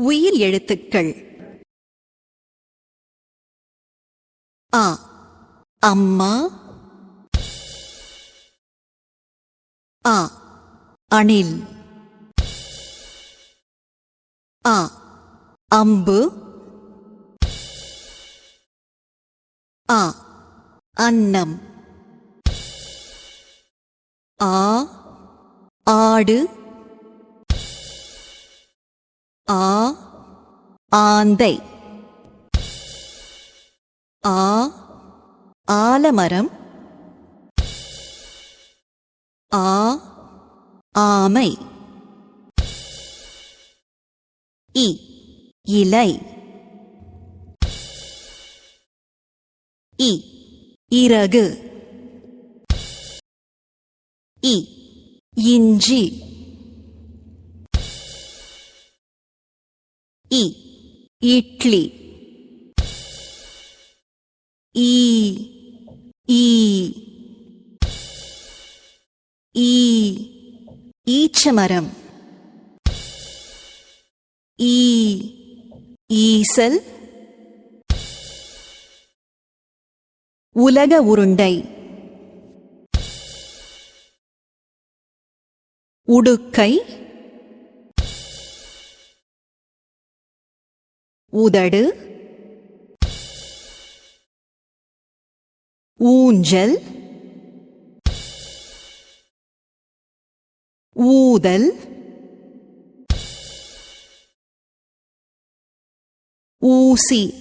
உயிர் எழுத்துக்கள். ஆ அம்மா. ஆ அணில். ஆ அம்பு. ஆ அன்னம். ஆ ஆடு. ஆந்தை. ஆ ஆலமரம். ஆ ஆமை. இ இலை. இ இறகு. இ இஞ்சி. இ இட்லி. ஈ ஈ ஈ ஈச்சமரம். ஈ ஈசல். உலக உருண்டை. உடுக்கை. உதடு. ஊஞ்சல். ஊதல். ஊசி.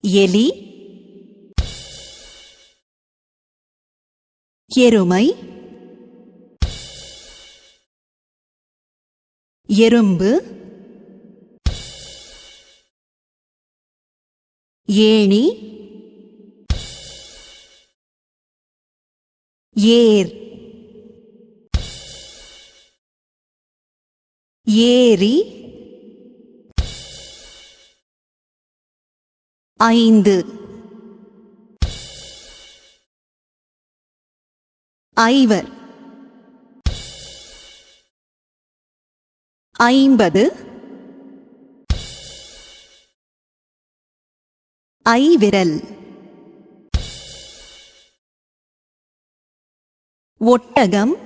எலி. எருமை. எறும்பு. ஏணி. ஏர். ஏரி. ஐந்து. ஐவர். ஐம்பது. ஐவிரல். ஒட்டகம்.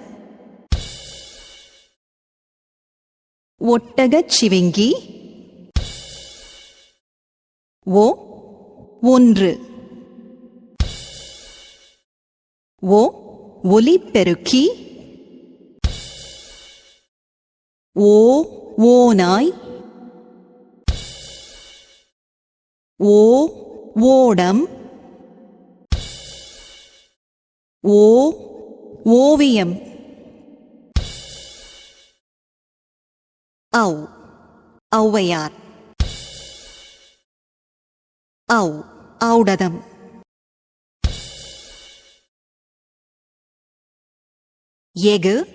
ஒட்டகச் சிவிங்கி. ஓ ஒன்று. ஓ ஒலிபெருக்கி ஓ ஓநாய் ஓ ஓடம். ஓ ஓவியம். ஔ ஔவையார். ஔ ஔடதம். எகு